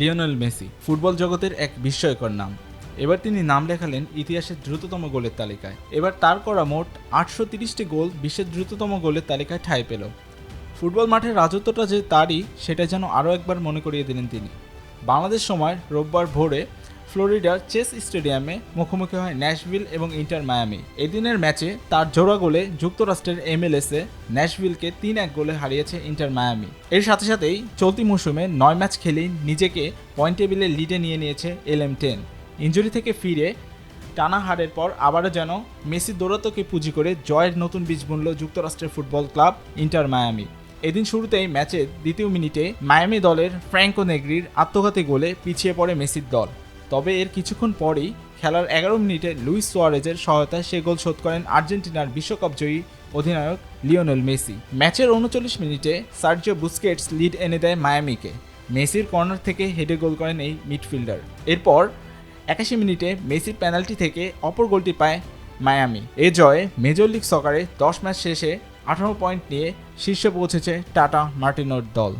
Lionel Messi, football জগতের এক বিস্ময়কর নাম। এবার তিনি নাম লেখালেন ইতিহাসের দ্রুততম গোলের তালিকায়। এবার তার করা মোট আটশো তিরিশটি গোল বিশ্বের দ্রুততম গোলের তালিকায় ঠাঁই পেল। ফুটবল মাঠের রাজত্বটা যে তারই, সেটা যেন আরও একবার মনে করিয়ে দিলেন তিনি। বাংলাদেশ সময় রোববার ভোরে ফ্লোরিডার চেস স্টেডিয়ামে মুখোমুখি হয় ন্যাশভিল এবং ইন্টার মায়ামি। এদিনের ম্যাচে তার জোড়া গোলে যুক্তরাষ্ট্রের এমএলএসে ন্যাশভিলকে তিন এক গোলে হারিয়েছে ইন্টার মায়ামি। এর সাথে সাথেই চলতি মৌসুমে নয় ম্যাচ খেলেই নিজেকে পয়েন্ট টেবিলে লিডে নিয়ে নিয়েছে এল এম টেন। ইঞ্জুরি থেকে ফিরে টানা হারের পর আবারও যেন মেসি দৌড়াতকে পুঁজি করে জয়ের নতুন বীজ বুনল যুক্তরাষ্ট্রের ফুটবল ক্লাব ইন্টার মায়ামি। এদিন শুরুতেই ম্যাচের দ্বিতীয় মিনিটে মায়ামি দলের ফ্র্যাঙ্কো নেগ্রির আত্মঘাতী গোলে পিছিয়ে পড়ে মেসির দল। তবে এর কিছুক্ষণ পরেই খেলার এগারো মিনিটে লুইস সোয়ারেজের সহায়তায় সে গোল শোধ করেন আর্জেন্টিনার বিশ্বকাপ জয়ী অধিনায়ক লিওনেল মেসি। ম্যাচের উনচল্লিশ মিনিটে সার্জিও বুস্কেটস লিড এনে দেয় মায়ামিকে। মেসির কর্নার থেকে হেডে গোল করেন এই মিডফিল্ডার। এরপর একাশি মিনিটে মেসির পেনাল্টি থেকে অপর গোলটি পায় মায়ামি। এ জয়ে মেজর লিগ সকারে দশ ম্যাচ শেষে আঠারো পয়েন্ট নিয়ে শীর্ষে পৌঁছেছে টাটা মার্টিনোর দল।